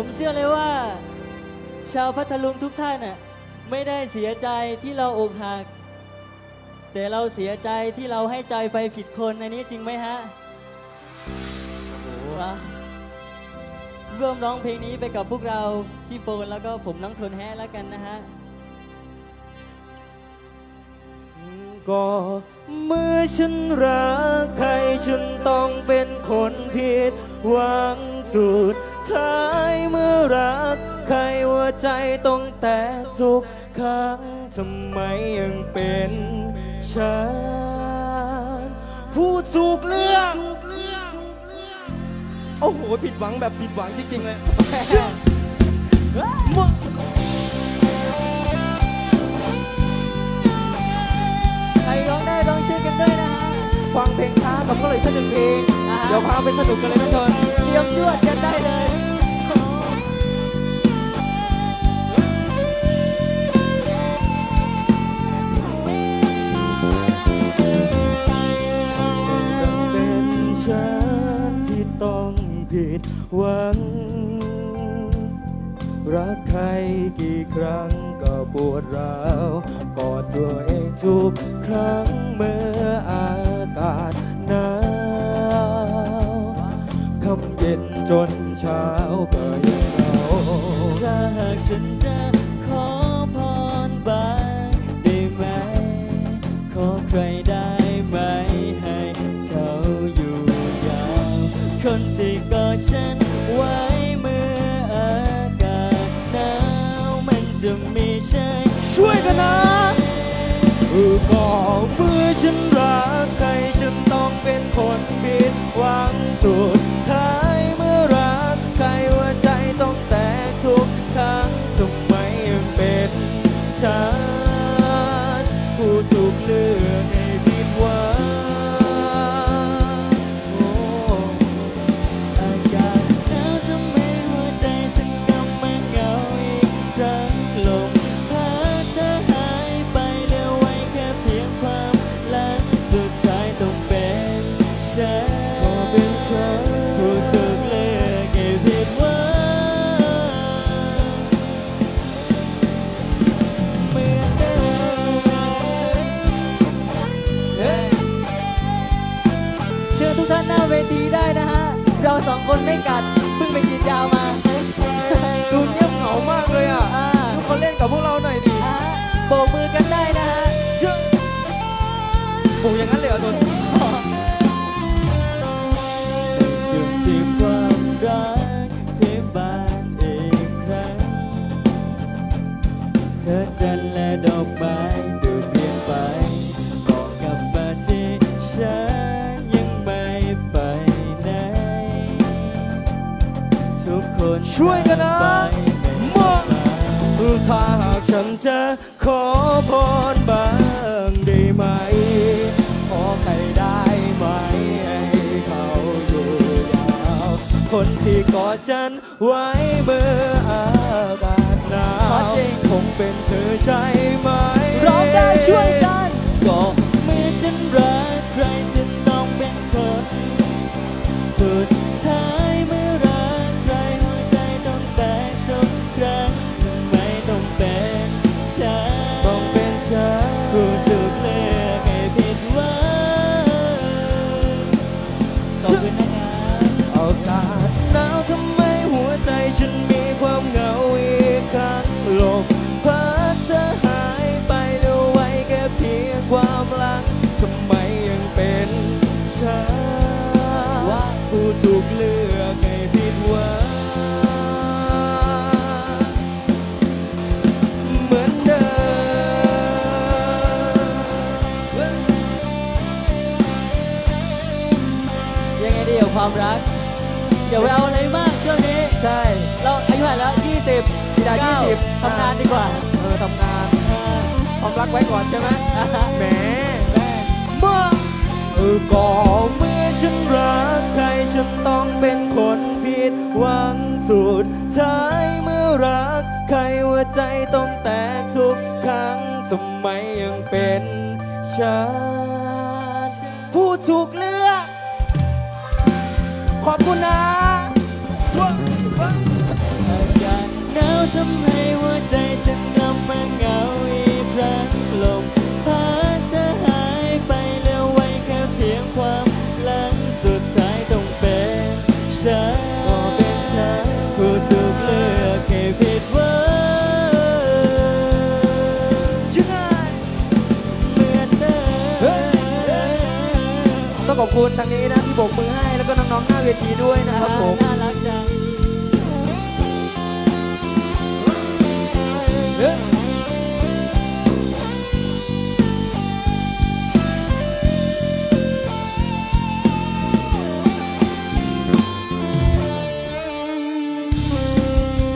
ผมเชื่อเลยว่า ชาวพัทลุงทุกท่านน่ะไม่ได้เสียใจที่เราอกหัก แต่เราเสียใจที่เราให้ใจไปผิดคนอันนี้จริงไหมฮะโอ้โหว้าวร่วมร้องเพลงนี้ไปกับพวกเราพี่โฟนแล้วก็ผมน้องทนแฮะแล้วกันนะฮะก็เมื่อฉันรักใครฉันต้องเป็นคนผิดหวังสุด ท้ายเมื่อรัก ใครหัวใจต้องแตกทุกครั้งทำไมยังเป็นฉันผู้ถูกเลือกโอ้โห ผิดหวังแบบผิดหวังจริงๆเลย ใครร้องได้ร้องชื่อกันด้วยนะฮะฟังเพลงช้ากับก็เลยสักหนึ่งเพลงอ่าฮะเดี๋ยวพาไปสนุกกันเลยนะจนเตรียมจวดกันได้เลย ดหวัง รักใครกี่ครั้งก็ปวดร้าวกอดตัวเองทุกครั้งเมื่ออากาศหนาวคำเย็นจนเช้าก็ยังเหงาถ้าหากฉันจะขอพรบางได้ไหม ขอใครได้ จะมีใช่ช่วยกันนะเออก็เมื่อฉันรักใครฉันต้องเป็นคนผิดหวังสุด ปลูกอย่างนั้นเลยเหรอตนช่วงที่ความรักเพียงบานอีกครั้งเธอจันและดอกไม้ดูเปลี่ยนไปบอกกลับมาที่ฉันยังไม่ไปไหนทุกคนช่วยกันนะไปไม่มองถ้าหากฉันจะขอพรบ้างได้ไหม คนที่กอดฉันไว้เมื่ออากาศหนาวขอจริงคงเป็นเธอใช่ไหมร้องได้ช่วย ความรักอย่าไปเอาอะไรมากช่วงนี้ใช่ เราอายุเท่าไหร่แล้ว 20จาก19 20ทำงานดีกว่า เออทำงานความรักไว้ก่อนใช่ไหมอ่าฮะแหมเมื่อเออก็เมื่อฉันรักใครฉันต้องเป็นคนผิดหวังสุดท้ายเมื่อรัก ใครหัวใจต้องแตกทุกครั้งทำไมยังเป็นฉันผู้ถูกเลือก ขอบคุณนะ ขอบคุณทางนี้นะที่โบกมือให้แล้วก็น้องๆหน้าเวทีด้วยนะครับผมน่า